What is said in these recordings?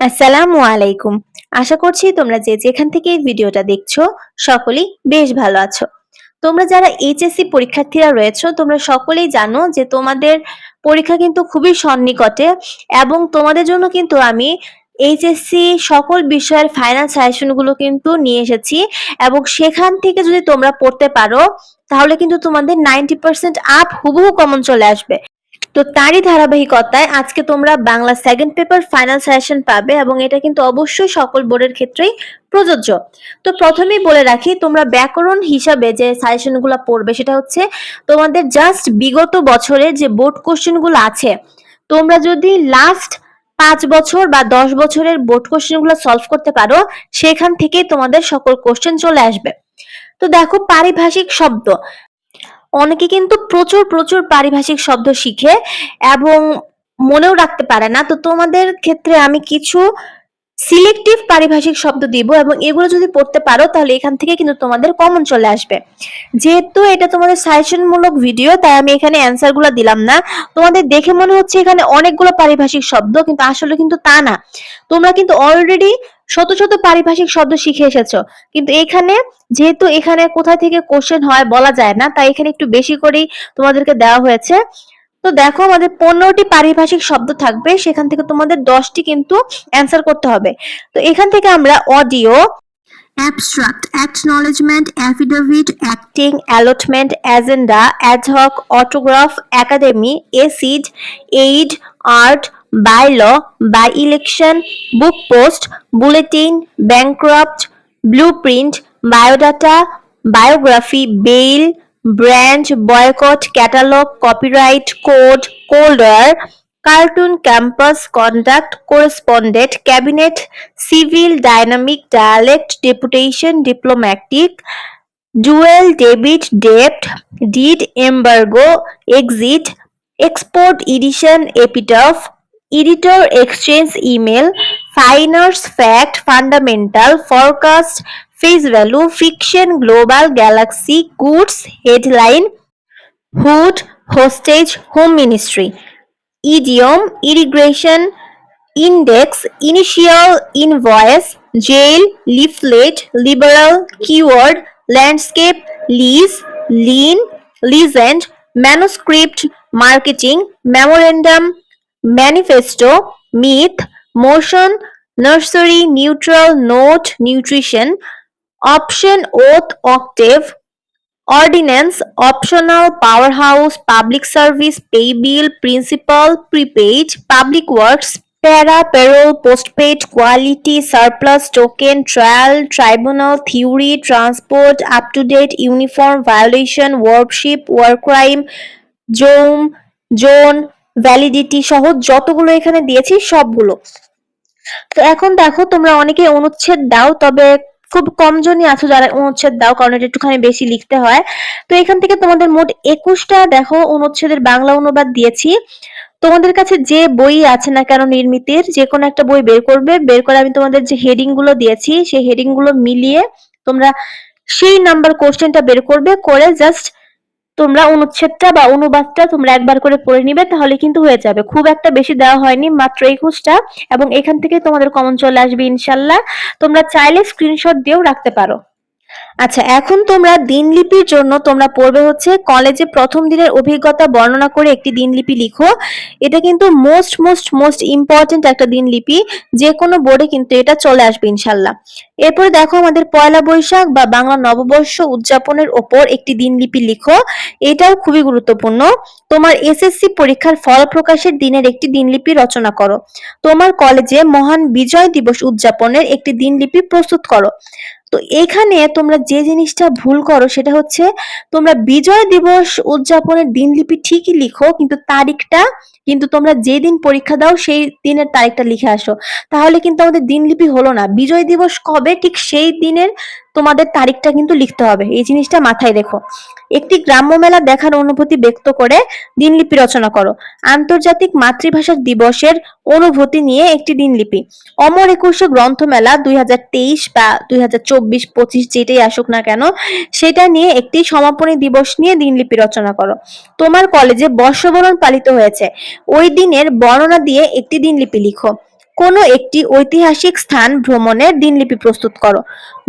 আসসালামু আলাইকুম। আশা করছি তোমরা যে যেখান থেকে এই ভিডিওটা দেখছ, সকলেই বেশ ভালো আছো। তোমরা যারা এইচএসসি পরীক্ষার্থীরা রয়েছো, তোমরা সকলেই জানো যে তোমাদের পরীক্ষা কিন্তু খুবই সন্নিকটে এবং তোমাদের জন্য কিন্তু আমি এইচএসসি সকল বিষয়ের ফাইনাল সাজেশনগুলো কিন্তু নিয়ে এসেছি এবং সেখান থেকে যদি তোমরা পড়তে পারো, তাহলে কিন্তু তোমাদের নাইনটি পার্সেন্ট আপ হুবহু কমন চলে আসবে। তো তারই ধারাবাহিকতায় আজকে তোমরা Bangla second paper final suggestion পাবে এবং এটা কিন্তু অবশ্যই সকল বোর্ডের ক্ষেত্রেই প্রযোজ্য। তো প্রথমেই বলে রাখি, তোমরা ব্যাকরণ হিসাবে যে সাজেশনগুলো পড়বে সেটা হচ্ছে তোমাদের জাস্ট বিগত বছরের যে বোর্ড কোশ্চেনগুলো আছে, তোমরা যদি লাস্ট পাঁচ বছর বা দশ বছরের বোর্ড কোশ্চেনগুলো সলভ করতে পারো, সেখান থেকেই তোমাদের সকল কোশ্চেন চলে আসবে। তো দেখো, পারিভাষিক শব্দ। অনেকে কিন্তু প্রচুর প্রচুর পারিভাষিক শব্দ শিখে এবং মনেও রাখতে পারে না। তো তোমাদের ক্ষেত্রে আমি কিছু সিলেক্টিভ পারিভাষিক শব্দ দিব এবং এগুলো যদি পড়তে পারো তাহলে এখান থেকে কিন্তু তোমাদের কমন চলে আসবে। যেহেতু এটা তোমাদের সাজেশনমূলক ভিডিও তাই আমি এখানে অ্যান্সারগুলো দিলাম না। তোমাদের দেখে মনে হচ্ছে এখানে অনেকগুলো পারিভাষিক শব্দ, কিন্তু আসলে কিন্তু তা না। তোমরা কিন্তু অলরেডি শত শত পারিভাষিক শব্দ শিখে এসেছ। কিন্তু এখানে যেহেতু এখানে কোথা থেকে কোশ্চেন হয় বলা যায় না, তাই এখানে একটু বেশি করেই তোমাদেরকে দেওয়া হয়েছে। তো দেখো আমাদের পনেরোটি পারিভাষিক শব্দ থাকবে, সেখান থেকে তোমাদের দশটি কিন্তু অ্যান্সার করতে হবে। তো এখান থেকে আমরা audio abstract acknowledgement affidavit acting allotment agenda ad hoc autograph academy acid aid art bylaw by election book post bulletin bankruptcy blueprint biodata biography bail brand boycott catalogue copyright code colder cartoon campus conduct correspondent cabinet civil dynamic dialect deputation diplomatic duel debit ডেপ্ট deed embargo exit export edition epitaph Editor exchange email, finance fact, fundamental, forecast, face value, fiction, global, galaxy, goods, headline, hood, hostage, home ministry, idiom, irrigation, index, initial, invoice, jail, leaflet, liberal, keyword, landscape, lease, lean, legend, manuscript, marketing, memorandum, manifesto myth motion nursery neutral note nutrition option oath octave ordinance optional power house public service pay bill principal prepaid public works para payroll postpaid quality surplus token trial tribunal theory transport up to date uniform violation worship war crime জোম zone validity সহ যতগুলো এখানে দিয়েছি সবগুলো। তো এখন দেখো তোমরা অনেকে অনুচ্ছেদ দাও, তবে খুব কম জনই আছো যারা অনুচ্ছেদ দাও, কারণ এটা একটুখানি বেশি লিখতে হয়। তো এখান থেকে তোমাদের মোট একুশটা দেখো অনুচ্ছেদের বাংলা অনুবাদ দিয়েছি। তোমাদের কাছে যে বই আছে না কেন নির্মিতের, যে কোনো একটা বই বের করবে। বের করে আমি তোমাদের যে হেডিংগুলো দিয়েছি, সেই হেডিংগুলো মিলিয়ে তোমরা সেই নাম্বার কোশ্চেনটা বের করবে, করে জাস্ট তোমরা অনুচ্ছেদটা বা অনুবাদটা তোমরা একবার করে পড়ে নিবে, তাহলে কিন্তু হয়ে যাবে। খুব একটা বেশি দেওয়া হয়নি, মাত্র একুশটা, এবং এখান থেকে তোমাদের কমন চলে আসবে ইনশাল্লাহ। তোমরা চাইলে স্ক্রিনশট দিয়েও রাখতে পারো। আচ্ছা এখন তোমরা দিনলিপির জন্য তোমরা পড়বে হচ্ছে কলেজে প্রথম দিনের অভিজ্ঞতা বর্ণনা করে একটি দিনলিপি লিখো। এটা কিন্তু মোস্ট মোস্ট মোস্ট ইম্পর্টেন্ট একটা দিনলিপি। যে কোনো বোর্ডে কিন্তু এটা চলে আসবে ইনশাল্লাহ। এরপরে দেখো আমাদের পয়লা বৈশাখ বা বাংলা নববর্ষ উদযাপনের ওপর একটি দিনলিপি লিখো। এটাও খুবই গুরুত্বপূর্ণ। তোমার এসএসসি পরীক্ষার ফল প্রকাশের দিনের একটি দিনলিপি রচনা করো। তোমার কলেজে মহান বিজয় দিবস উদযাপনের একটি দিনলিপি প্রস্তুত করো। তো এখানে তোমরা যে জিনিসটা ভুল করো সেটা হচ্ছে তোমরা বিজয় দিবস উদযাপনের দিনলিপি ঠিকই লিখো, কিন্তু তারিখটা কিন্তু তোমরা যে দিন পরীক্ষা দাও, সেই দিনের তারিখটা লিখে আসো। তাহলে কিন্তু আমাদের দিনলিপি হলো না। বিজয় দিবস কবে? ঠিক সেই দিনের তোমাদের তারিখটা কিন্তু লিখতে হবে। এই জিনিসটা মাথায় রেখো। একটি গ্রাম্য মেলা দেখার অনুভূতি ব্যক্ত করে দিনলিপি রচনা করো। আন্তর্জাতিক মাতৃভাষা দিবসের অনুভূতি নিয়ে একটি দিনলিপি। অমর একুশে গ্রন্থমেলা দুই হাজার তেইশ বা দুই হাজার চব্বিশ পঁচিশ যেটাই আসুক না কেন, সেটা নিয়ে একটি সমাপনী দিবস নিয়ে দিনলিপি রচনা করো। তোমার কলেজে বর্ষবরণ পালিত হয়েছে। ওই দিনের বর্ণনা দিয়ে একটি দিনলিপি লিখো। কোনো একটি ঐতিহাসিক স্থান ভ্রমণের দিনলিপি প্রস্তুত করো।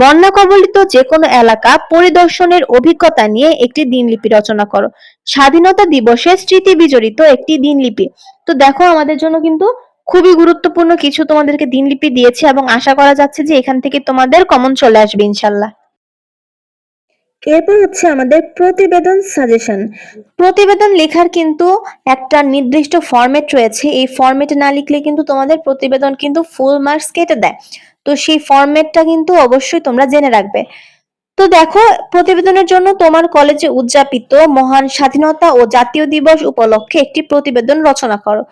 বন্যা কবলিত যে কোনো এলাকা পরিদর্শনের অভিজ্ঞতা নিয়ে একটি দিনলিপি রচনা করো। স্বাধীনতা দিবসে স্মৃতি বিজড়িত একটি দিনলিপি। তো দেখো, আমাদের জন্য কিন্তু খুবই গুরুত্বপূর্ণ কিছু তোমাদেরকে দিনলিপি দিয়েছে এবং আশা করা যাচ্ছে যে এখান থেকে তোমাদের কমন চলে আসবে, ইনশাল্লাহ। এরপর হচ্ছে আমাদের প্রতিবেদন সাজেশন প্রতিবেদন লেখার কিন্তু একটা নির্দিষ্ট ফরম্যাট রয়েছে। এই ফরম্যাটে না লিখলে কিন্তু তোমাদের প্রতিবেদন কিন্তু ফুল মার্কস কেটে দেয়। তো সেই ফরম্যাটটা কিন্তু অবশ্যই তোমরা জেনে রাখবে। তো দেখো, প্রতিবেদনের জন্য তোমার কলেজে উদযাপিত মহান স্বাধীনতা ও জাতীয় দিবস উপলক্ষে একটি প্রতিবেদন রচনা করো।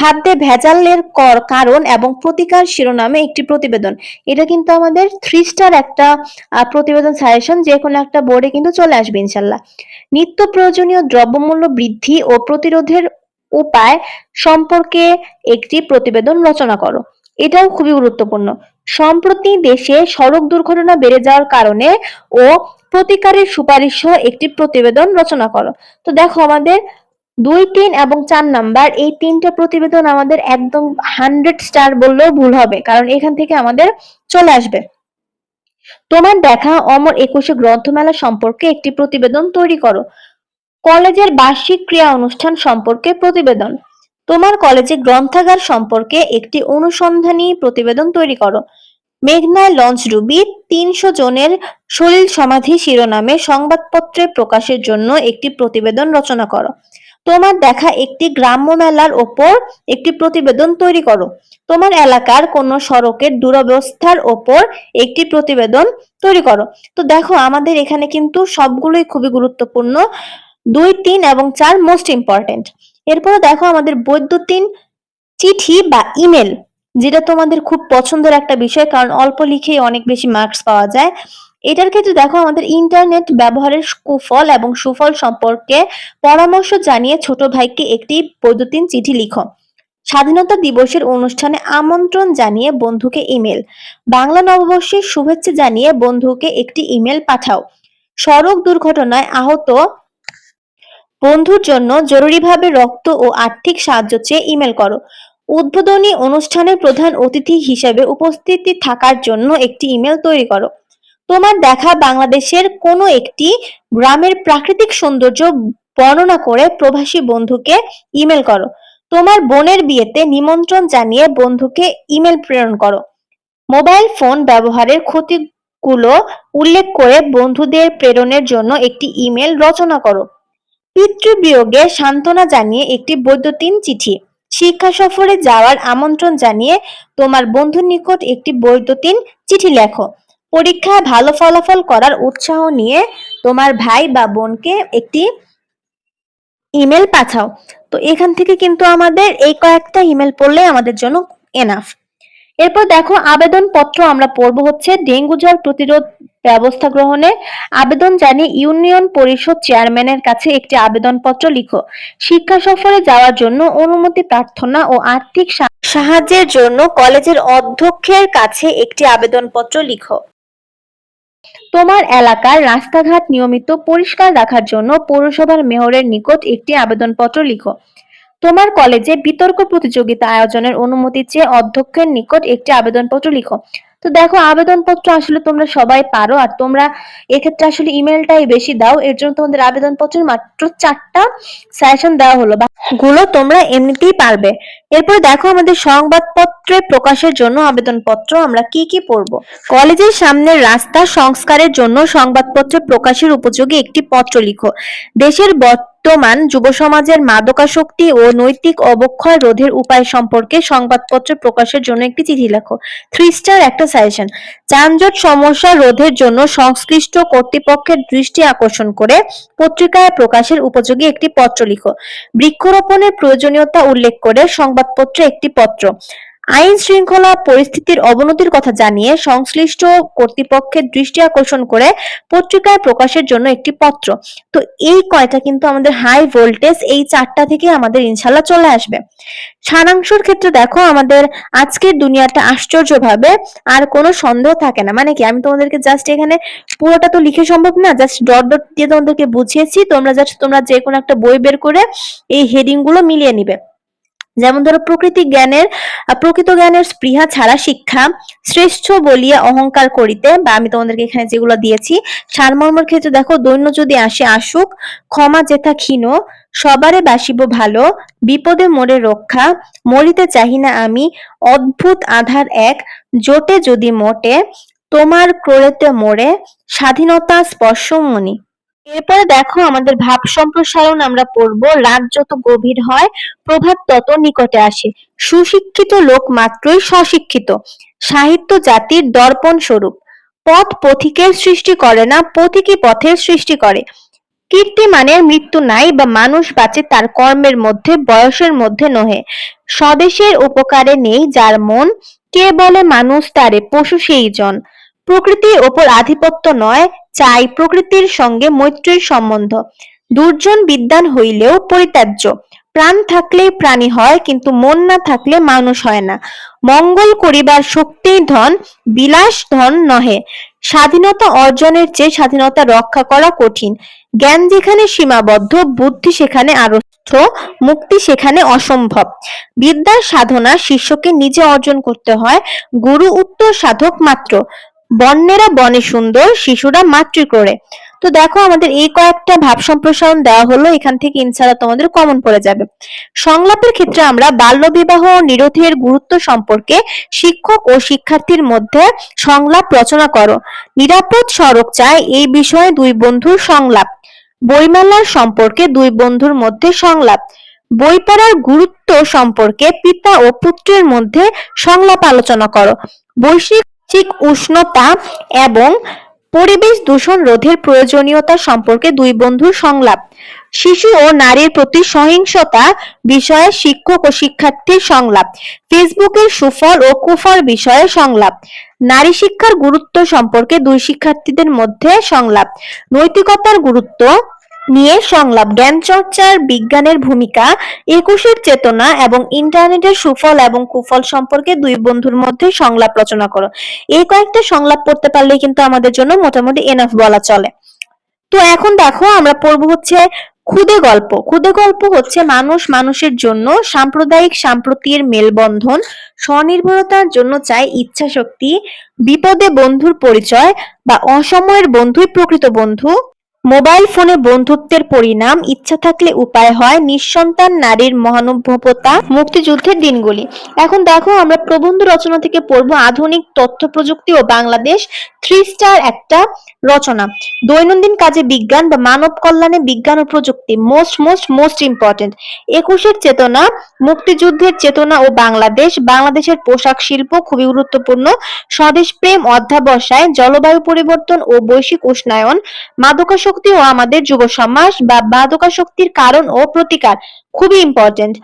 খাদ্যে ভেজালের কর, কারণ এবং প্রতিকার শিরোনামে একটি প্রতিবেদন। এটা কিন্তু আমাদের থ্রি স্টার একটা প্রতিবেদন সাজেশন যে কোনো একটা বোর্ডে কিন্তু চলে আসবে ইনশাল্লাহ। নিত্য প্রয়োজনীয় দ্রব্যমূল্য বৃদ্ধি ও প্রতিরোধের উপায় সম্পর্কে একটি প্রতিবেদন রচনা করো। এটাও খুবই গুরুত্বপূর্ণ। সম্প্রতি দেশে সড়ক দুর্ঘটনা বেড়ে যাওয়ার কারণে ও প্রতিকারের সুপারিশ একটি প্রতিবেদন রচনা করো। তো দেখো আমাদের দুই তিন এবং চার নাম্বার, এই তিনটা প্রতিবেদন আমাদের একদম হান্ড্রেড স্টার বললেও ভুল হবে, কারণ এখান থেকে আমাদের চলে আসবে। তোমার দেখা অমর একুশে গ্রন্থমেলা সম্পর্কে একটি প্রতিবেদন তৈরি করো। কলেজের বার্ষিক ক্রিয়া অনুষ্ঠান সম্পর্কে প্রতিবেদন। তোমার কলেজে গ্রন্থাগার সম্পর্কে একটি অনুসন্ধানী প্রতিবেদন তৈরি করো। মেঘনায় লঞ্চ ডুবি তিনশো জনের সলিল সমাধি শিরোনামে সংবাদপত্রে প্রকাশের জন্য একটি প্রতিবেদন রচনা করো। তোমার দেখা একটি গ্রাম্য মেলার ওপর একটি প্রতিবেদন তৈরি করো। তোমার এলাকার কোনো সড়কের দুরবস্থার ওপর একটি প্রতিবেদন তৈরি করো। তো দেখো, আমাদের এখানে কিন্তু সবগুলোই খুবই গুরুত্বপূর্ণ। দুই, তিন এবং চার মোস্ট ইম্পর্টেন্ট এরপরে দেখো, আমাদের বৈদ্যুতিন চিঠি বা ইমেল যেটা তোমাদের খুব পছন্দের একটা বিষয়, কারণ অল্প লিখেই অনেক বেশি মার্কস পাওয়া যায়। এটার ক্ষেত্রে দেখো আমাদের ইন্টারনেট ব্যবহারের কুফল এবং সুফল সম্পর্কে পরামর্শ জানিয়ে ছোট ভাইকে একটি বৈদ্যুতিন চিঠি লিখো। স্বাধীনতা দিবসের অনুষ্ঠানে আমন্ত্রণ জানিয়ে বন্ধুকে ইমেল বাংলা নববর্ষের শুভেচ্ছা জানিয়ে বন্ধুকে একটি ইমেল পাঠাও। সড়ক দুর্ঘটনায় আহত বন্ধুর জন্য জরুরিভাবে রক্ত ও আর্থিক সাহায্য চেয়ে ইমেল করো। উদ্বোধনী অনুষ্ঠানের প্রধান অতিথি হিসেবে উপস্থিতি থাকার জন্য একটি ইমেল তৈরি করো। তোমার দেখা বাংলাদেশের কোনো একটি গ্রামের প্রাকৃতিক সৌন্দর্য বর্ণনা করে প্রবাসী বন্ধুকে ইমেল করো। তোমার বোনের বিয়েতে নিমন্ত্রণ জানিয়ে বন্ধুকে ইমেল প্রেরণ করো। মোবাইল ফোন ব্যবহারের ক্ষতিগুলো উল্লেখ করে বন্ধুদের প্রেরণের জন্য একটি ইমেল রচনা করো। পিতৃবিয়োগে সান্ত্বনা জানিয়ে একটি বৈদ্যুতিন চিঠি। শিক্ষা সফরে যাওয়ার আমন্ত্রণ জানিয়ে তোমার বন্ধুর নিকট একটি বৈদ্যুতিন চিঠি লেখো। পরীক্ষায় ভালো ফলাফল করার উৎসাহ নিয়ে তোমার ভাই বা বোনকে একটি ইমেল পাঠাও। তো এখান থেকে কিন্তু আমাদের এই কয়েকটা ইমেল পড়লে আমাদের জন্য এনাফ এরপর দেখো, আবেদনপত্র আমরা পড়ব হচ্ছে ডেঙ্গু জ্বর প্রতিরোধ ব্যবস্থা গ্রহণে। আবেদন জানিয়ে ইউনিয়ন পরিষদ চেয়ারম্যানের কাছে একটি আবেদনপত্র লিখো। শিক্ষা সফরে যাওয়ার জন্য অনুমতি, প্রার্থনা ও আর্থিক সাহায্যের জন্য কলেজের অধ্যক্ষের কাছে একটি আবেদনপত্র লিখো। তোমার এলাকার রাস্তাঘাট নিয়মিত পরিষ্কার রাখার জন্য পৌরসভার মেয়রের নিকট একটি আবেদনপত্র লিখো। তোমার কলেজে বিতর্ক প্রতিযোগিতা আয়োজনের অনুমতি চেয়ে অধ্যক্ষের নিকট একটি আবেদনপত্র লিখো। তো দেখো, আবেদনপত্র আসলে তোমরা সবাই পারো, আর তোমরা এক্ষেত্রে আসলে ইমেলটাই বেশি দাও। এর জন্য তোমাদের আবেদনপত্রের মাত্র চারটা সেশন দেওয়া হলো। গুলো তোমরা এমনিতেই পারবে। এরপর দেখো, আমাদের সংবাদপত্রে প্রকাশের জন্য আবেদনপত্র আমরা কি কি পড়ব? কলেজের সামনের রাস্তা সংস্কারের জন্য সংবাদপত্রে প্রকাশের উপযোগী একটি পত্র লিখো। দেশের বর্তমান যুব সমাজের মাদকাসক্তি ও নৈতিক অবক্ষয় রোধের উপায় সম্পর্কে সংবাদপত্র প্রকাশের জন্য একটি চিঠি লেখো। থ্রি স্টার একটা সাজেশন যানজট সমস্যা রোধের জন্য সংশ্লিষ্ট কর্তৃপক্ষের দৃষ্টি আকর্ষণ করে পত্রিকায় প্রকাশের উপযোগী একটি পত্র লিখো। বৃক্ষরোপণের প্রয়োজনীয়তা উল্লেখ করে সংবাদপত্রে একটি পত্র। আইন শৃঙ্খলা পরিস্থিতির অবনতির কথা জানিয়ে সংশ্লিষ্ট কর্তৃপক্ষের দৃষ্টি আকর্ষণ করে পত্রিকায় প্রকাশের জন্য একটি পত্র। তো এই কয়টা কিন্তু আমাদের হাই ভোল্টেজ এই চারটা থেকে আমাদের ইনশাল্লাহ চলে আসবে। সারাংশের ক্ষেত্রে দেখো আমাদের আজকের দুনিয়াটা আশ্চর্যভাবে আর কোনো সন্দেহ থাকে না। মানে কি? আমি তোমাদেরকে জাস্ট এখানে পুরোটা তো লিখে সম্ভব না জাস্ট ডট ডট দিয়ে তোমাদেরকে বুঝিয়েছি। তোমরা জাস্ট তোমরা যে কোনো একটা বই বের করে এই হেডিংগুলো মিলিয়ে নিবে। যেমন ধরো প্রকৃতি জ্ঞানের প্রকৃত জ্ঞানের স্পৃহা ছাড়া শিক্ষা শ্রেষ্ঠ বলিয়া অহংকার করিতে, বা আমি তোমাদেরকে এখানে যেগুলো দিয়েছি, সারমর্মর ক্ষেত্রে দেখো দৈন্য যদি আসে, আসুক, ক্ষমা যেথা ক্ষীণ, সবারে বাসিব ভালো, বিপদে মোরে রক্ষা, মরিতে চাহি না আমি, অদ্ভুত আধার এক, জোটে যদি মোটে, তোমার ক্রোড়েতে মোড়ে, স্বাধীনতা স্পর্শ মনি। এরপরে দেখো আমাদের ভাব সম্প্রসারণ আমরা পড়ব, রাত যত গভীর হয়, প্রভাত তত নিকটে আসে। সুশিক্ষিত লোক মাত্রই স্বশিক্ষিত। সাহিত্য জাতির দর্পণ স্বরূপ। পথ পথিকের সৃষ্টি করে না, পথিকই পথের সৃষ্টি করে। কীর্তিমানের মৃত্যু নাই বা মানুষ বাঁচে তার কর্মের মধ্যে, বয়সের মধ্যে নহে। স্বদেশের উপকারে নেই যার মন, কে বলে মানুষ তারে, পশু সেই জন প্রকৃতির ওপর আধিপত্য নয়, চাই প্রকৃতির সঙ্গে মৈত্রীর সম্বন্ধ। দুর্জন বিদ্বান হইলেও পরিত্যাজ্য। প্রাণ থাকলেই প্রাণী হয়, কিন্তু মন না থাকলে মানুষ হয় না। মঙ্গল করিবার শক্তি ধন, বিলাস ধন নহে। স্বাধীনতা অর্জনের চেয়ে স্বাধীনতা রক্ষা করা কঠিন। জ্ঞান যেখানে সীমাবদ্ধ, বুদ্ধি সেখানে আরস্থ মুক্তি সেখানে অসম্ভব। বিদ্যার সাধনা শিষ্যকে নিজে অর্জন করতে হয়, গুরু উত্তর সাধক মাত্র। বন্যেরা বনে সুন্দর, শিশুরা মাতৃ করে। তো দেখো আমাদের এই কয়েকটা ভাব সম্প্রসারণ দেওয়া হলো, এখান থেকে ইনশাআল্লাহ তোমাদের কমন পড়ে যাবে। সংলাপের ক্ষেত্রে আমরা বাল্যবিবাহ ও নিরোধের গুরুত্ব সম্পর্কে শিক্ষক ও শিক্ষার্থীর মধ্যে সংলাপ রচনা করো। নিরাপদ সড়ক চায় এই বিষয়ে দুই বন্ধুর সংলাপ। বইমেলার সম্পর্কে দুই বন্ধুর মধ্যে সংলাপ। বই পড়ার গুরুত্ব সম্পর্কে পিতা ও পুত্রের মধ্যে সংলাপ আলোচনা করো। বৈশ্বিক উষ্ণতা এবং পরিবেশ দূষণ রোধের প্রয়োজনীয়তা সম্পর্কে দুই বন্ধুর সংলাপ। শিশু ও নারীর প্রতি সহিংসতা বিষয়ে শিক্ষক ও শিক্ষার্থীর সংলাপ। ফেসবুকের সুফল ও কুফল বিষয়ে সংলাপ। নারী শিক্ষার গুরুত্ব সম্পর্কে দুই শিক্ষার্থীদের মধ্যে সংলাপ। নৈতিকতার গুরুত্ব নিয়ে সংলাপ জ্ঞান চর্চার বিজ্ঞানের ভূমিকা, একুশের চেতনা এবং ইন্টারনেটের সুফল এবং কুফল সম্পর্কে দুই বন্ধুর মধ্যে সংলাপ রচনা করো। এই কয়েকটা সংলাপ পড়তে পারলে কিন্তু আমাদের জন্য মোটামুটি এনাফ বলা চলে। তো এখন দেখো, আমরা পড়ব হচ্ছে খুদে গল্প। খুদে গল্প হচ্ছে মানুষ মানুষের জন্য সাম্প্রদায়িক সাম্প্রতির মেলবন্ধন, স্বনির্ভরতার জন্য চায় ইচ্ছা শক্তি বিপদে বন্ধুর পরিচয় বা অসময়ের বন্ধুই প্রকৃত বন্ধু। মোবাইল ফোনে বন্ধুত্বের পরিণাম, ইচ্ছা থাকলে উপায় হয়, নিঃসন্তান নারীর মহানুভবতা, মুক্তিযুদ্ধের দিনগুলি। এখন দেখো, আমরা প্রবন্ধ রচনা থেকে পড়ব আধুনিক তথ্য প্রযুক্তি ও বাংলাদেশ থ্রি স্টার একটা রচনা। দৈনন্দিন কাজে বিজ্ঞান বা মানব কল্যাণে বিজ্ঞান ও প্রযুক্তি মোস্ট মোস্ট মোস্ট ইম্পর্টেন্ট একুশের চেতনা মুক্তিযুদ্ধের চেতনা ও বাংলাদেশ, বাংলাদেশের পোশাক শিল্প খুবই গুরুত্বপূর্ণ। স্বদেশ প্রেম অধ্যাবসায়, জলবায়ু পরিবর্তন ও বৈশ্বিক উষ্ণায়ন, মাদকাসক্তি ও আমাদের যুব সমাজ বা মাদকাসক্তির কারণ ও প্রতিকার খুবই ইম্পর্টেন্ট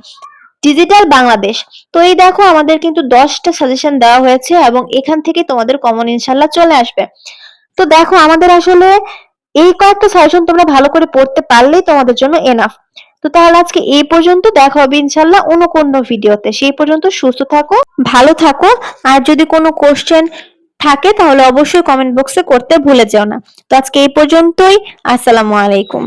ডিজিটাল বাংলাদেশ। তো এই দেখো, আমাদের কিন্তু দশটা সাজেশন দেওয়া হয়েছে এবং এখান থেকে তোমাদের কমন ইনশাল্লাহ চলে আসবে। তো দেখো, আমাদের আসলে এই কয়েকটা সাজেশন তোমরা ভালো করে পড়তে পারলেই তোমাদের জন্য এনাফ তো তাহলে আজকে এই পর্যন্ত দেখা হবে ইনশাল্লাহ অন্য কোনো ভিডিওতে। সেই পর্যন্ত সুস্থ থাকো, ভালো থাকো। আর যদি কোনো কোশ্চেন থাকে তাহলে অবশ্যই কমেন্ট বক্সে করতে ভুলে যেও না। তো আজকে এই পর্যন্তই। আসসালামু আলাইকুম।